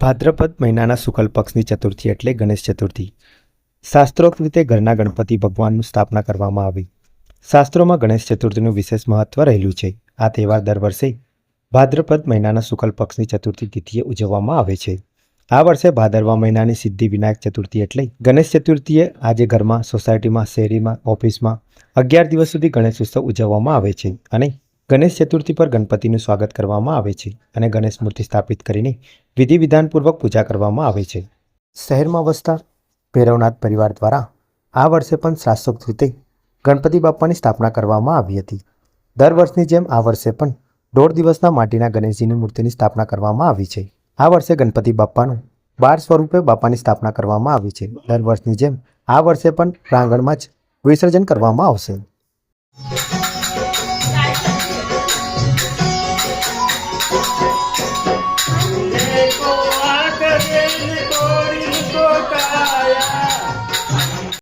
ભાદ્રપદ મહિનાના શુક્લ પક્ષની ચતુર્થી એટલે ગણેશ ચતુર્થી. શાસ્ત્રોક્ત રીતે ઘરના ગણપતિ ભગવાનનું સ્થાપના કરવામાં આવી. શાસ્ત્રોમાં ગણેશ ચતુર્થીનું વિશેષ મહત્વ રહેલું છે. આ તહેવાર દર વર્ષે ભાદ્રપદ મહિનાના શુક્લ પક્ષની ચતુર્થી તિથિએ ઉજવવામાં આવે છે. આ વર્ષે ભાદરવા મહિનાની સિદ્ધિ વિનાયક ચતુર્થી એટલે ગણેશ ચતુર્થીએ આજે ઘરમાં, સોસાયટીમાં, શેરીમાં, ઓફિસમાં અગિયાર દિવસ સુધી ગણેશ ઉત્સવ ઉજવવામાં આવે છે અને ગણેશ ચતુર્થી પર ગણપતિનું સ્વાગત કરવામાં આવે છે અને ગણેશ મૂર્તિ સ્થાપિત કરીને વિધિ વિધાનપૂર્વક પૂજા કરવામાં આવે છે. શહેરમાં વસતા ભૈરવનાથ પરિવાર દ્વારા આ વર્ષે પણ શાસ્ત્રોક્ત રીતે ગણપતિ બાપ્પાની સ્થાપના કરવામાં આવી હતી. દર વર્ષની જેમ આ વર્ષે પણ દોઢ દિવસના માટીના ગણેશજીની મૂર્તિની સ્થાપના કરવામાં આવી છે. આ વર્ષે ગણપતિ બાપ્પાનું બાર સ્વરૂપે બાપાની સ્થાપના કરવામાં આવી છે. દર વર્ષની જેમ આ વર્ષે પણ પ્રાંગણમાં જ વિસર્જન કરવામાં આવશે. Let go, let go.